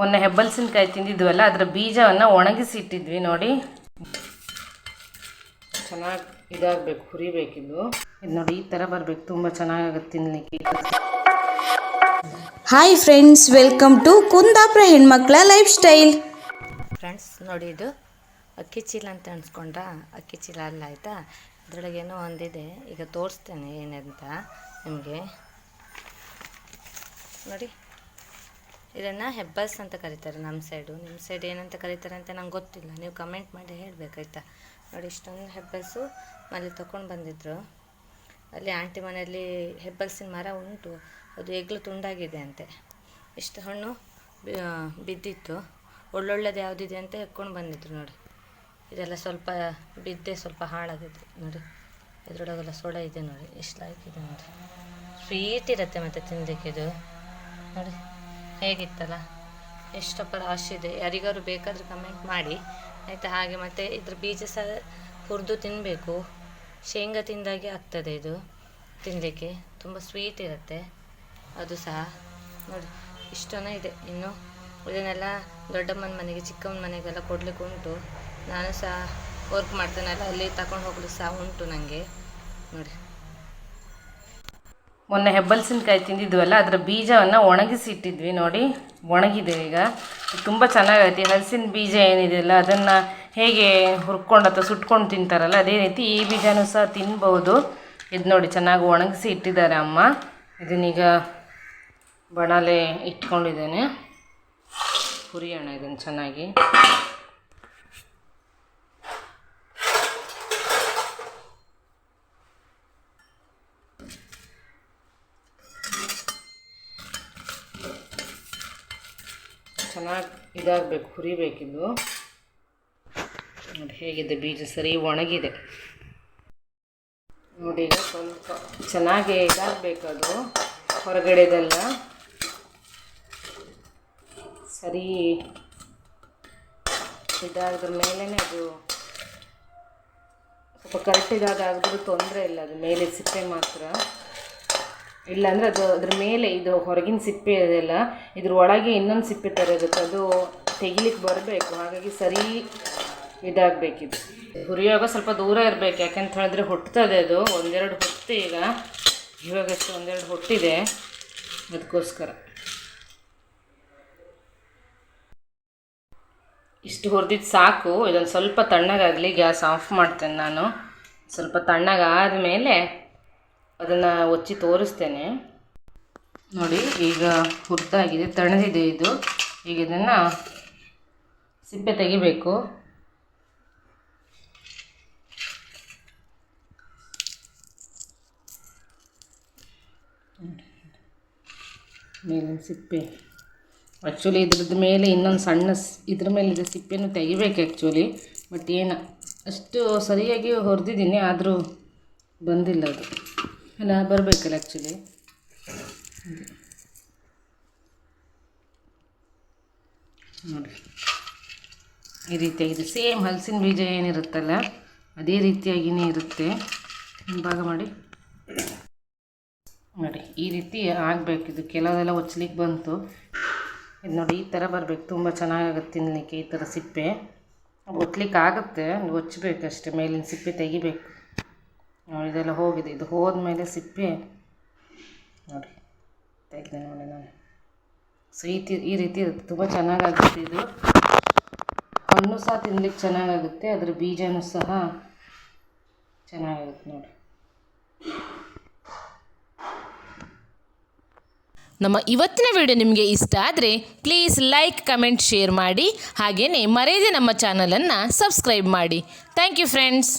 ಮೊನ್ನೆ ಹೆಬ್ಬಲ್ಸಿನಕಾಯಿ ತಿಂದಿದ್ವಲ್ಲ ಅದರ ಬೀಜವನ್ನು ಒಣಗಿಸಿ ಇಟ್ಟಿದ್ವಿ ನೋಡಿ. ಚೆನ್ನಾಗಿ ಇದಾಗಬೇಕು ಹುರಿಬೇಕಿದ್ದು ಇದು. ನೋಡಿ ಈ ಥರ ಬರಬೇಕು ತುಂಬ ಚೆನ್ನಾಗಾಗುತ್ತೆ ತಿನ್ನಲಿಕ್ಕೆ hi friends welcome to Kundapura ಹೆಣ್ಮಕ್ಳ ಲೈಫ್ ಸ್ಟೈಲ್ ಫ್ರೆಂಡ್ಸ್ ನೋಡಿ ಇದು ಅಕ್ಕಿ ಚೀಲ ಅಂತ ಅನ್ಸ್ಕೊಂಡ್ರ? ಅಕ್ಕಿ ಚೀಲ ಅಲ್ಲ ಆಯಿತಾ? ಅದರೊಳಗೇನೋ ಒಂದಿದೆ ಈಗ ತೋರಿಸ್ತೇನೆ ಏನಂತ ನಿಮಗೆ. ನೋಡಿ. ಇದನ್ನು ಹೆಬ್ಬಸ್ ಅಂತ ಕರೀತಾರೆ ನಮ್ಮ ಸೈಡು ನಿಮ್ಮ ಸೈಡ್ ಏನಂತ ಕರೀತಾರೆ ಅಂತ ನಂಗೆ ಗೊತ್ತಿಲ್ಲ. ನೀವು ಕಮೆಂಟ್ ಮಾಡಿ ಹೇಳಬೇಕಾಯ್ತಾ? ನೋಡಿ, ಇಷ್ಟೊಂದು ಹೆಬ್ಬಸ್ಸು ಮನೇಲಿ ತೊಗೊಂಡು ಬಂದಿದ್ರು. ಅಲ್ಲಿ ಆಂಟಿ ಮನೆಯಲ್ಲಿ ಹೆಬ್ಬಲ್ಸಿನ ಮರ ಉಂಟು. ಅದು ಎಗ್ಲು ತುಂಡಾಗಿದೆ ಅಂತೆ. ಇಷ್ಟು ಹಣ್ಣು ಬಿದ್ದಿತ್ತು. ಒಳ್ಳೊಳ್ಳೇದು ಯಾವುದಿದೆ ಅಂತ ಹೆಕ್ಕೊಂಡು ಬಂದಿದ್ರು ನೋಡಿ. ಇದೆಲ್ಲ ಸ್ವಲ್ಪ ಬಿದ್ದೆ ಸ್ವಲ್ಪ ಹಾಳಾಗಿದೆ ನೋಡಿ. ಇದರೊಳಗೆಲ್ಲ ಸೋಡ ಇದೆ ನೋಡಿ. ಇಷ್ಟು ಲೈಕ್ ಇದೆ ನೋಡಿ. ಸ್ವೀಟ್ ಇರುತ್ತೆ ಮತ್ತು ತಿನ್ನಲಿಕ್ಕೆ ಇದು. ನೋಡಿ. ಹೇಗಿತ್ತಲ್ಲ? ಎಷ್ಟಪ್ಪ ರಾಶಿ ಇದೆ. ಯಾರಿಗಾದ್ರು ಬೇಕಾದ್ರೆ ಕಮೆಂಟ್ ಮಾಡಿ. ಆಯಿತಾ? ಹಾಗೆ ಮತ್ತು ಇದ್ರ ಬೀಜ ಸಹ ಹುರಿದು ತಿನ್ನಬೇಕು ಶೇಂಗಾ ತಿಂದಾಗೆ ಆಗ್ತದೆ ಇದು ತಿನ್ನಲಿಕ್ಕೆ ತುಂಬ ಸ್ವೀಟ್ ಇರುತ್ತೆ. ಅದು ಸಹ. ನೋಡಿ ಇಷ್ಟನೇ ಇದೆ. ಇನ್ನು ಇದನ್ನೆಲ್ಲ ದೊಡ್ಡಮ್ಮನ ಮನೆಗೆ, ಚಿಕ್ಕಮ್ಮನ ಮನೆಗೆಲ್ಲ ಕೊಡ್ಲಿಕ್ಕೆ ಉಂಟು. ನಾನು ಸಹ ವರ್ಕ್ ಮಾಡ್ತೇನಲ್ಲ ಅಲ್ಲಿ ತಗೊಂಡು ಹೋಗ್ಲಿಕ್ಕೆ ಸಹ ಉಂಟು ನನಗೆ ನೋಡಿ. ಮೊನ್ನೆ ಹೆಬ್ಬಲ್ಸಿನಕಾಯಿ ತಿಂದಿದ್ವಲ್ಲ, ಅದರ ಬೀಜವನ್ನು ಒಣಗಿಸಿ ಇಟ್ಟಿದ್ವಿ ನೋಡಿ. ಒಣಗಿದೆ ಈಗ. ತುಂಬ ಚೆನ್ನಾಗೈತಿ. ಹಲಸಿನ ಬೀಜ ಏನಿದೆಯಲ್ಲ ಅದನ್ನು ಹೇಗೆ ಹುರ್ಕೊಂಡು ಅಥವಾ ಸುಟ್ಕೊಂಡು ತಿಂತಾರಲ್ಲ, ಅದೇ ರೀತಿ ಈ ಬೀಜನೂ ಸಹ ತಿನ್ಬೋದು. ಇದು ನೋಡಿ, ಚೆನ್ನಾಗಿ ಒಣಗಿಸಿ ಇಟ್ಟಿದ್ದಾರೆ ಅಮ್ಮ. ಇದನ್ನೀಗ ಬಣಲೆ ಇಟ್ಕೊಂಡಿದ್ದೇನೆ. ಹುರಿಯೋಣ ಇದನ್ನು ಚೆನ್ನಾಗಿ. ಚೆನ್ನಾಗಿ ಇದಾಗಬೇಕು ಹುರಿಬೇಕಿದ್ದು ನೋಡಿ ಹೇಗಿದೆ, ಬೀಜ ಸರಿ ಒಣಗಿದೆ. ನೋಡಿ ಈಗ ಸ್ವಲ್ಪ ಚೆನ್ನಾಗಿ ಇದಾಗಬೇಕದು, ಹೊರಗಡೆದೆಲ್ಲ. ಸರಿ. ಇದಾದ್ರ ಮೇಲೇ ಅದು ಸ್ವಲ್ಪ ಕರೆಕ್ಟ್ ಆಗಿದ್ರು ತೊಂದರೆ ಇಲ್ಲ, ಅದು ಮೇಲೆ ಸಿಪ್ಪೆ ಮಾತ್ರ. ಇಲ್ಲಾಂದ್ರೆ ಅದು ಅದ್ರ ಮೇಲೆ ಇದು ಹೊರಗಿನ ಸಿಪ್ಪೆ ಇದೆಲ್ಲ ಇದ್ರ ಒಳಗೆ ಇನ್ನೊಂದು ಸಿಪ್ಪೆ ಥರ ಇರುತ್ತೆ. ಅದು ತೆಗಿಲಿಕ್ಕೆ ಬರಬೇಕು. ಹಾಗಾಗಿ ಸರಿ ಇದಾಗಬೇಕಿದು. ಹುರಿಯೋಗ ಸ್ವಲ್ಪ ದೂರ ಇರಬೇಕು. ಯಾಕಂತ ಹೇಳಿದ್ರೆ ಹುಟ್ತದೆ ಅದು. ಒಂದೆರಡು ಹುಟ್ಟು ಈಗ. ಇವಾಗಷ್ಟು ಒಂದೆರಡು ಹುಟ್ಟಿದೆ. ಅದಕ್ಕೋಸ್ಕರ. ಇಷ್ಟು ಹುರಿದಿದ್ದು ಸಾಕು. ಇದೊಂದು ಸ್ವಲ್ಪ ತಣ್ಣಗಾಗಲಿ. ಗ್ಯಾಸ್ ಆಫ್ ಮಾಡ್ತೇನೆ ನಾನು. ಸ್ವಲ್ಪ ತಣ್ಣಗಾದ ಮೇಲೆ ಅದನ್ನು ಒಚ್ಚಿ ತೋರಿಸ್ತೇನೆ. ನೋಡಿ, ಈಗ ಹುರಿದಾಗಿದೆ ತಣದಿದೆ ಇದು. ಈಗ ಇದನ್ನು ಸಿಪ್ಪೆ ತೆಗಿಬೇಕು. ಮೇಲಿನ ಸಿಪ್ಪೆ. ಆ್ಯಕ್ಚುಲಿ ಇದ್ರದ್ದು ಮೇಲೆ ಇನ್ನೊಂದು ಸಣ್ಣ ಇದ್ರ ಮೇಲೆ ಇದೆ ಸಿಪ್ಪೆನೂ ತೆಗಿಬೇಕು ಆ್ಯಕ್ಚುಲಿ ಬಟ್ ಏನು, ಅಷ್ಟು ಸರಿಯಾಗಿ ಹೊರ್ದಿದ್ದೀನಿ, ಆದರೂ ಬಂದಿಲ್ಲ ಅದು. ಅಲ್ಲ, ಬರಬೇಕಲ್ಲ ಆ್ಯಕ್ಚುಲಿ ನೋಡಿ. ಈ ರೀತಿಯಾಗಿದೆ ಸೇಮ್ ಹಲಸಿನ ಬೀಜ ಏನಿರುತ್ತಲ್ಲ, ಅದೇ ರೀತಿಯಾಗಿಯೇ ಇರುತ್ತೆ. ಭಾಗ ಮಾಡಿ. ನೋಡಿ, ಈ ರೀತಿ ಆಗಬೇಕು. ಇದು ಕೆಲವೆಲ್ಲ ಒಚ್ಚಲಿಕ್ಕೆ ಬಂತು. ಇದು ನೋಡಿ, ಈ ಥರ ಬರಬೇಕು. ತುಂಬ ಚೆನ್ನಾಗಾಗುತ್ತೆ ತಿನ್ನಲಿಕ್ಕೆ, ಈ ಥರ ಸಿಪ್ಪೆ. ಒತ್ತಲಿಕ್ಕೆ ಆಗುತ್ತೆ ಒಚ್ಚಬೇಕಷ್ಟೇ ಮೇಲಿನ ಸಿಪ್ಪೆ ತೆಗಿಬೇಕು. ಇದೆಲ್ಲ ಹೋಗಿದೆ. ಇದು ಹೋದ್ಮೇಲೆ ಸಿಪ್ಪೆ. ನೋಡಿ, ತೆಗೆದೆ ನೋಡಿ ನಾನು. ಸೊ ಈ ತಿ ಈ ರೀತಿ ಇರುತ್ತೆ. ತುಂಬ ಚೆನ್ನಾಗಾಗುತ್ತೆ ಇದು. ಹಣ್ಣು ಸಹ ತಿನ್ಲಿಕ್ಕೆ ಚೆನ್ನಾಗಾಗುತ್ತೆ. ಅದ್ರ ಬೀಜನೂ ಸಹ ಚೆನ್ನಾಗಾಗುತ್ತೆ ನೋಡಿ. ನಮ್ಮ ಇವತ್ತಿನ ವಿಡಿಯೋ ನಿಮಗೆ ಇಷ್ಟ ಆದರೆ ಪ್ಲೀಸ್ ಲೈಕ್ ಕಮೆಂಟ್ ಶೇರ್ ಮಾಡಿ. ಹಾಗೆಯೇ ಮರೆಯದೆ ನಮ್ಮ ಚಾನಲನ್ನು ಸಬ್ಸ್ಕ್ರೈಬ್ ಮಾಡಿ. Thank you friends